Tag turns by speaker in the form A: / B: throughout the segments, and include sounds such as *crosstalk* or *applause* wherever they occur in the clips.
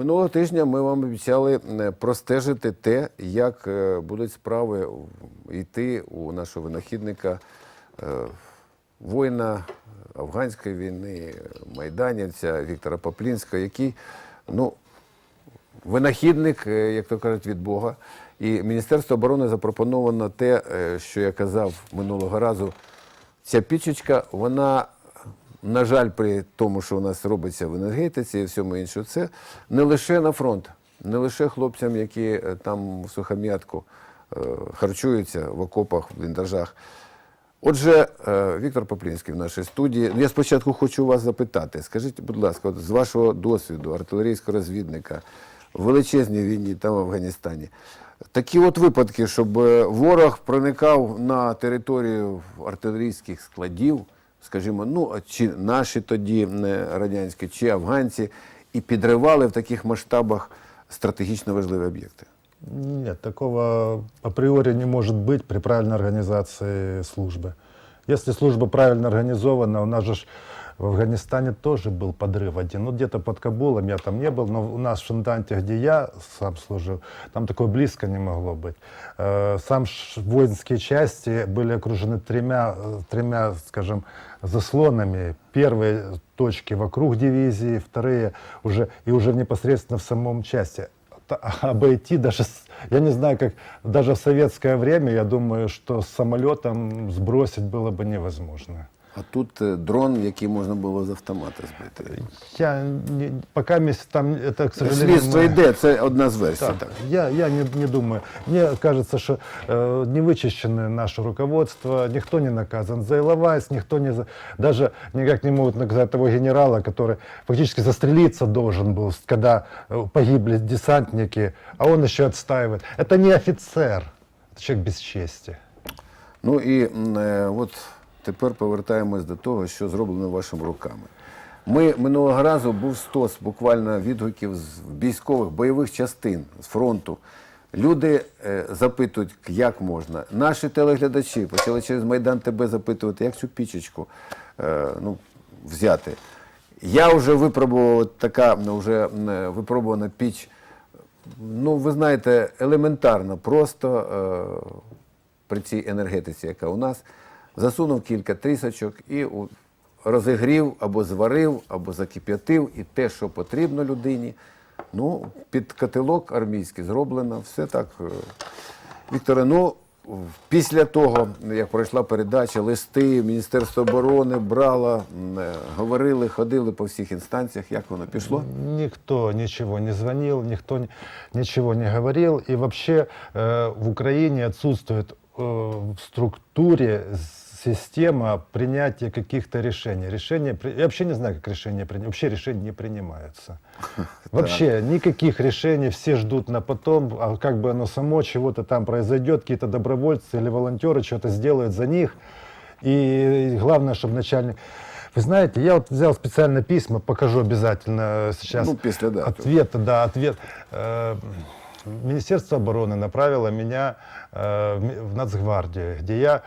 A: Минулого тижня ми вам обіцяли простежити те, як е, будуть справи йти у нашого винахідника, е, воїна афганської війни, майданівця Віктора Поплінського, який, ну, винахідник, е, як то кажуть, від Бога. І Міністерство оборони запропоновано те, що я казав минулого разу. Ця пічечка, вона, на жаль, при тому, що у нас робиться в енергетиці і всьому іншому, це не лише на фронт, не лише хлопцям, які е, там в сухом'ятку е, харчуються в окопах, в бліндажах. Отже, е, Віктор Поплінський в нашій студії. Я спочатку хочу вас запитати. Скажіть, будь ласка, от з вашого досвіду, артилерійського розвідника в величезній війні там в Афганістані, такі от випадки, щоб ворог проникав на територію артилерійських складів, скажімо, ну чи наші тоді не радянські, чи афганці, і підривали в таких масштабах стратегічно важливі об'єкти.
B: Нет, такого априори не может быть при правильной организации службы. Если служба правильно организована, у нас же в Афганистане тоже был подрыв один. Ну, где-то под Кабулом, я там не был, но у нас в Шанданте, где я сам служил, там такое близко не могло быть. Э, Сам воинские части были окружены тремя, э, тремя, скажем, заслонами. Первые точки вокруг дивизии, вторые уже, и уже непосредственно в самом части *laughs* обойти даже, я не знаю, как даже в советское время, я думаю, что с самолетом сбросить было бы невозможно.
A: А тут е, дрон, який можна було з автомата збити.
B: Я не, пока мисс- там это, к сожалению,
A: Слідство
B: мы-
A: йде, це одна з версій.
B: Так,
A: Так.
B: я, я не, не думаю. Мне кажется, что э, не вычищено наше руководство, никто не наказан за Иловайс, никто не... За... Даже никак не могут наказать того генерала, который фактически застрелиться должен был, когда э, погибли десантники, а он еще отстаивает. Это не офицер, это человек без чести.
A: Ну і м, е, от тепер повертаємось до того, що зроблено вашими руками. Ми минулого разу був стос буквально відгуків з військових бойових частин з фронту. Люди е, запитують, як можна. Наші телеглядачі почали через Майдан тебе запитувати, як цю пічечку е, ну, взяти. Я вже випробував така ну, вже е, випробувана піч. Ну, ви знаєте, елементарно, просто е, при цій енергетиці, яка у нас, засунув кілька трісочок і розігрів або зварив, або закип'ятив, і те, що потрібно людині. Ну, під котелок армійський зроблено, все так. е. Вікторе, ну, після того, як пройшла передача, листи, Міністерство оборони брало, е, говорили, ходили по всіх інстанціях, як воно пішло?
B: Никто ничего не звонил, никто ни- ничего не говорил. И вообще э, в Украине отсутствует э, в структуре система принятия каких-то решений. Решения, я вообще не знаю, как решения принимаются. Вообще решения не принимаются. *laughs* Вообще никаких решений, все ждут на потом, а как бы оно само чего-то там произойдет, какие-то добровольцы или волонтеры что-то сделают за них. И главное, чтобы начальник... Вы знаете, я вот взял специально письма, покажу обязательно сейчас.
A: Ну, после, да.
B: Ответ, да, ответ. Э, Министерство обороны направило меня э, в Ми- в Нацгвардию, где я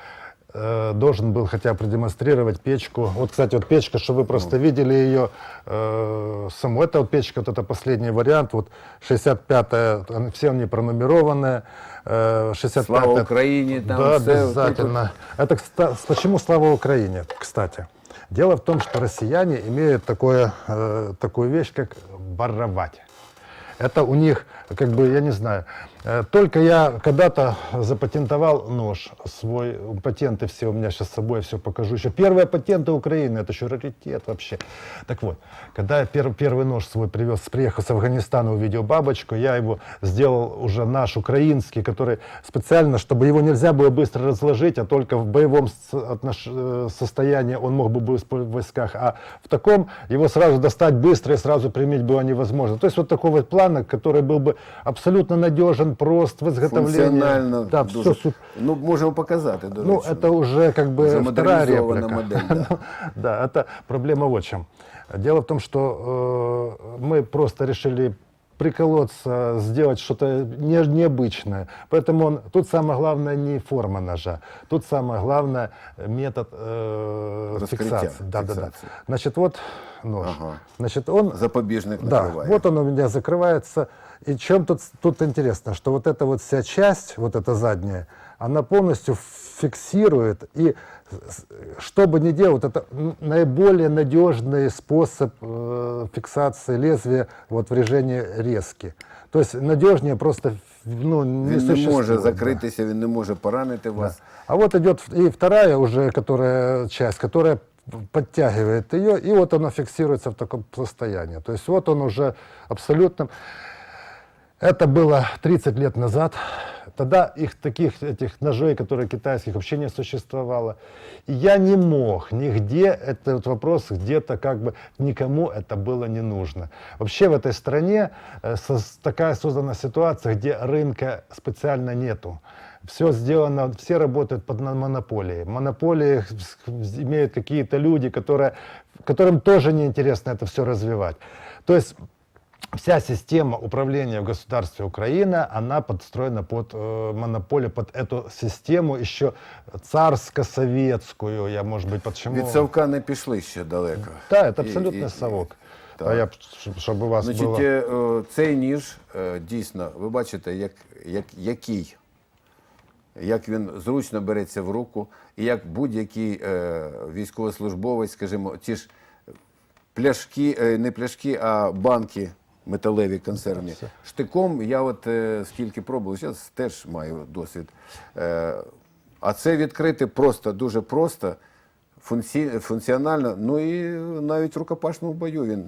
B: э, должен был хотя бы продемонстрировать печку. Вот, кстати, вот печка, что вы просто видели ее э, саму. Это вот печка, вот это последний вариант, вот 65-я, они- все они пронумерованные. Э, 65-я.
A: Слава Україні, там
B: да,
A: все.
B: обязательно. Это, кста- почему слава Украине, кстати? Дело в том, что россияне имеют такое, э, такую вещь, как воровать. Это у них, как бы, я не знаю, э, только я когда-то запатентовал нож свой, патенты все у меня сейчас с собой, все покажу. Еще первые патенты Украины, это еще раритет вообще. Так вот, когда я пер- первый нож свой привез, приехал с Афганистана, увидел бабочку, я его сделал уже наш украинский, который специально, чтобы его нельзя было быстро разложить, а только в боевом э, состоянии он мог бы быть в войсках, а в таком его сразу достать быстро и сразу применить было невозможно. То есть вот такой вот план, который был бы абсолютно надежен, прост в изготовлении.
A: Функціонально.
B: Да,
A: дуже.
B: все супер.
A: Ну, можемо показати, до
B: Ну,
A: речі.
B: это уже как бы
A: Уже
B: вторая
A: модернизованная
B: реплика.
A: модель, да. *laughs*
B: Да, это проблема вот в чем. Дело в том, что э, мы просто решили приколоться, сделать что-то не- необычное. Поэтому он, тут самое главное не форма ножа, тут самое главное метод э,
A: Раскрытия,
B: фиксации. Да, да, да.
A: фиксации.
B: Значит, вот нож.
A: Ага.
B: Значит, он
A: Запобіжник
B: да,
A: накриває.
B: вот он у меня закрывается. И чем тут, тут интересно, что вот эта вот вся часть, вот эта задняя, она полностью фиксирует. И что бы ни делал, вот это наиболее надежный способ э, фиксации лезвия вот в режиме резки. То есть надежнее просто ну, не
A: Він не може
B: да.
A: закритися, він не може поранити вас.
B: А вот идет и вторая уже, которая часть, которая подтягивает ее, и вот она фиксируется в таком состоянии. То есть вот он уже абсолютно... Это было 30 лет назад. Тогда их таких этих ножей, которые китайских, вообще не существовало. И я не мог нигде этот вопрос где-то как бы никому это было не нужно. Вообще в этой стране э, сос- такая создана ситуация, где рынка специально нету. Все сделано, все работают под монополией. Монополии имеют какие-то люди, которые, которым тоже неинтересно это все развивать. То есть вся система управления в государстве Украина, она подстроена под э, монополию, под эту систему еще царско-советскую, я, может быть, почему...
A: Від совка не пішли ще далеко.
B: Да, это
A: І-
B: абсолютно
A: і-
B: совок.
A: так.
B: А я, щоб- щоб у вас
A: Значить,
B: було...
A: е, о, цей ніж е, дійсно, ви бачите, як, як, який, як він зручно береться в руку, і як будь-який е, військовослужбовець, скажімо, ті ж пляшки, е, не пляшки, а банки металеві консервні. Штиком я от е, скільки пробував, зараз теж маю досвід. Е, а це відкрити просто, дуже просто, функці, функціонально, ну і навіть в рукопашному бою він,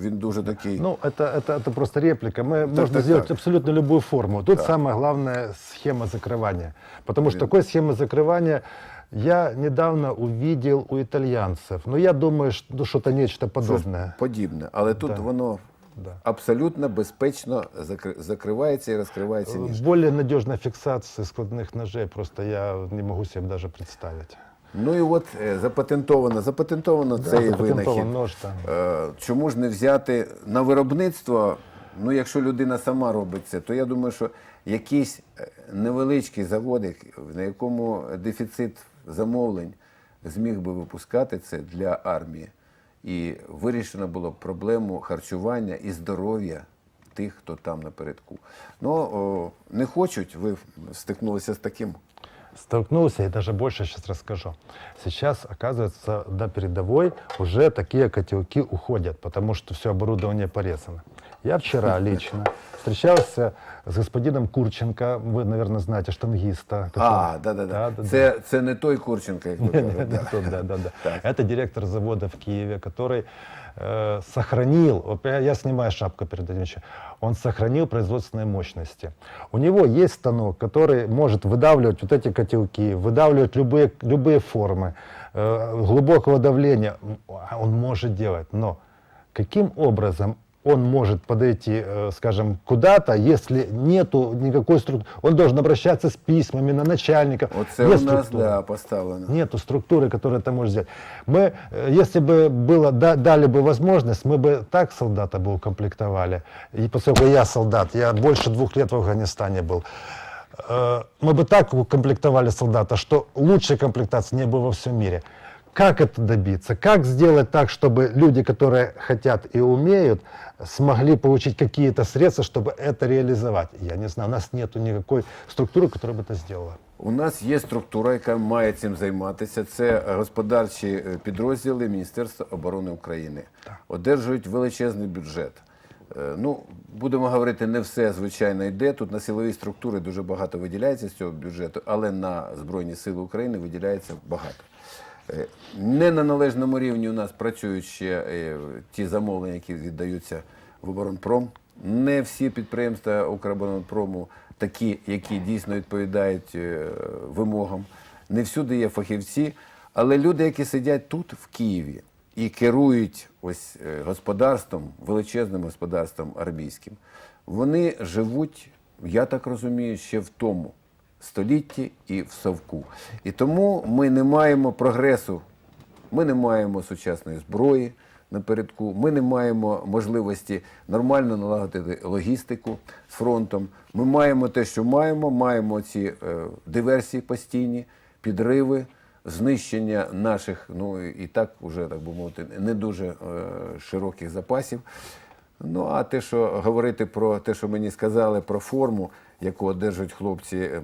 A: він дуже такий.
B: Ну, это, это, это просто реплика. Мы, можно
A: так,
B: сделать
A: так.
B: абсолютно любую форму. Тут самое главное схема закрывания. Потому что такой схемы закрывания я недавно увидел у итальянцев. Но я думаю, что ну, что-то нечто
A: Щось
B: подобное.
A: подібне. Але тут
B: Да.
A: воно
B: Да.
A: абсолютно безпечно закри- закривається і розкривається ніж.
B: Более надежной фиксации складных ножей просто я не могу себе даже представить.
A: Ну і от е, запатентовано, запатентовано цей
B: запатентован
A: винахід.
B: нож, так.
A: Е, Чому ж не взяти на виробництво? Ну, якщо людина сама робить це, то я думаю, що якийсь е, невеличкий заводик, на якому дефіцит замовлень, зміг би випускати це для армії. І вирішено було проблему харчування і здоров'я тих, хто там напередку. Ну, не хочуть, ви стикнулися з таким.
B: Столкнулся и даже больше сейчас расскажу. Сейчас, оказывается, на передовой уже такие котелки уходят, потому что все оборудование порезано. Я вчера *laughs* лично встречался с господином Курченко, вы, наверное, знаете, штангиста.
A: А, да, да, да. Це, це не той Курченко, як ви кажете.
B: Не тот, да, да. *laughs* Это директор завода в Киеве, который э, сохранил, я, снимаю шапку перед этим, еще, он сохранил производственные мощности. У него есть станок, который может выдавливать вот эти котелки, выдавливать любые, любые формы э, глубокого давления. А Он может делать, но каким образом он может подойти, э, скажем, куда-то, если нету никакой структуры. Он должен обращаться с письмами на начальников.
A: Оце
B: Нет
A: у нас
B: структуры.
A: да, поставлено.
B: Нету структуры, которая это может сделать. Мы, э, если бы было, да- дали бы возможность, мы бы так солдата бы укомплектовали. И поскольку я солдат, я больше двух лет в Афганистане был. э, Мы бы так укомплектовали солдата, что лучшей комплектации не было во всем мире. Как это добиться? Как сделать так, чтобы люди, которые хотят и умеют, смогли получить какие-то средства, чтобы это реализовать? Я не знаю, у нас нету никакой структуры, которая бы это сделала.
A: У нас є структура, яка має цим займатися. Це господарчі е, підрозділи Міністерства оборони України. Одержують величезний бюджет. Е, Ну, будемо говорити, не все звичайно йде. Тут на силові структури дуже багато виділяється з цього бюджету, але на Збройні Сили України виділяється багато. Е, Не на належному рівні у нас працюють ще е, ті замовлення, які віддаються в оборонпром. Не всі підприємства Укроборонпрому такі, які дійсно відповідають е, вимогам. Не всюди є фахівці, але люди, які сидять тут, в Києві, і керують ось господарством, величезним господарством армійським, вони живуть, я так розумію, ще в тому столітті і в совку. І тому ми не маємо прогресу Ми не маємо сучасної зброї напередку, ми не маємо можливості нормально налагодити логістику з фронтом. Ми маємо те, що маємо, маємо ці е, диверсії постійні, підриви, знищення наших, ну і так уже так би мовити, не дуже е, широких запасів. Ну а те, що говорити про те, що мені сказали про форму, яку одержують хлопці, ем,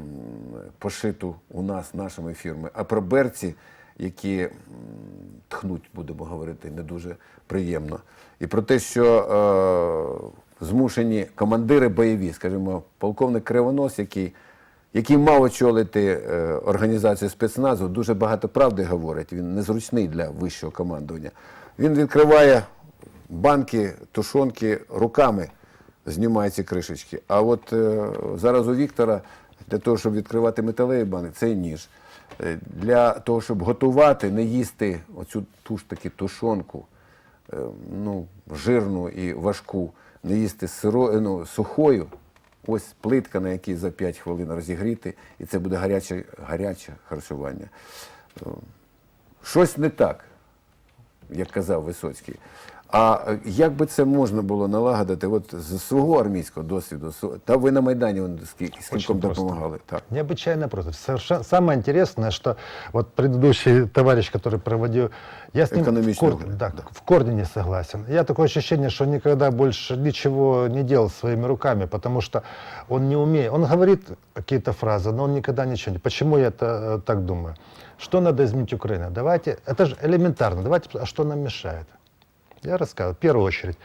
A: пошиту у нас нашими фірми, а про берці, які тхнуть, будемо говорити, не дуже приємно. І про те, що е, змушені командири бойові, скажімо, полковник Кривонос, який який мав очолити е, організацію спецназу, дуже багато правди говорить. Він незручний для вищого командування. Він відкриває банки, тушонки руками, знімає кришечки. А от е, зараз у Віктора для того, щоб відкривати металеві банки, це ніж. Е, Для того, щоб готувати, не їсти оцю ту ж таки тушонку, е, ну, жирну і важку, не їсти сиро, ну, сухою. Ось плитка, на якій за 5 хвилин розігріти, і це буде гаряче, гаряче харчування. Щось не так, як казав Висоцький. А е, як би це можна було налагодити от з свого армійського досвіду? з- Та ви на Майдані вон, скільки- скільком
B: Очень просто.
A: допомагали. Так.
B: Необычайно просто. Совершенно, самое интересное, что вот предыдущий товарищ, который проводил, я с ним в,
A: Экономичный
B: кор-
A: угол,
B: да, в корне не согласен. Я такое ощущение, что никогда больше ничего не делал своими руками, потому что он не умеет. Он говорит какие-то фразы, но он никогда ничего не... Почему я это э, так думаю? Что надо изменить Украину? Давайте, это же элементарно, давайте, а что нам мешает? Я рассказываю. В первую очередь,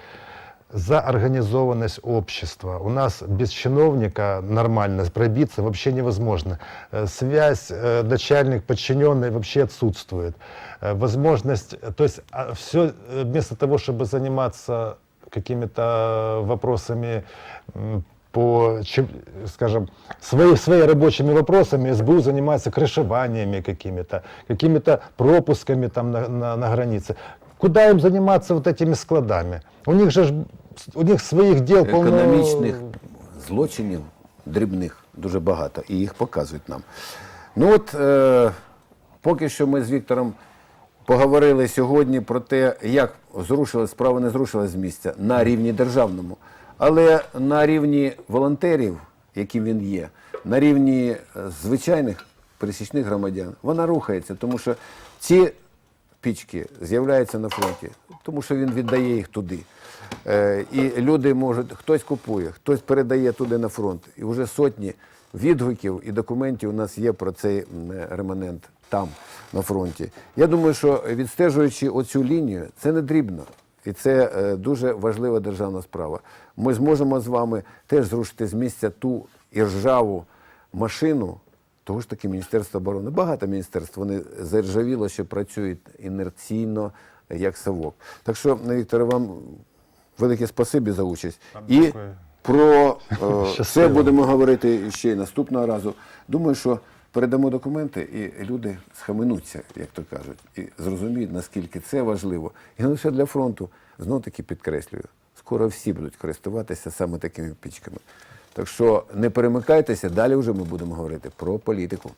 B: за организованность общества. У нас без чиновника нормально пробиться вообще невозможно. Э, Связь э, начальник, подчиненный вообще отсутствует. Э, Возможность, э, то есть все вместо того, чтобы заниматься какими-то вопросами м, по, чем- скажем, свои, своими рабочими вопросами СБУ занимается крышеваниями какими-то, какими-то пропусками там на, на, на границе. Куда им заниматься вот этими складами? У них же у них своих дел полно-
A: Економічних злочинів дрібних дуже багато, і їх показують нам. Ну от е, поки що ми з Віктором поговорили сьогодні про те, як зрушили справа не зрушила з місця на рівні державному, але на рівні волонтерів, яким він є, на рівні е, звичайних пересічних громадян, вона рухається, тому що ці пічки з'являються на фронті, тому що він віддає їх туди. Е, і люди можуть, хтось купує, хтось передає туди на фронт. І вже сотні відгуків і документів у нас є про цей реманент там, на фронті. Я думаю, що відстежуючи оцю лінію, це не дрібно. І це е, дуже важлива державна справа. Ми зможемо з вами теж зрушити з місця ту іржаву машину, того ж таки Міністерство оборони. Багато міністерств вони заржавіло, що працюють інерційно, як совок. Так що, Вікторе, вам велике спасибі за участь. І
B: дякую.
A: про е, *laughs* це будемо говорити ще й наступного разу. Думаю, що передамо документи, і люди схаменуться, як то кажуть, і зрозуміють, наскільки це важливо. І не лише для фронту. Знову таки підкреслюю, скоро всі будуть користуватися саме такими пічками. Так що не перемикайтеся, далі вже ми будемо говорити про політику.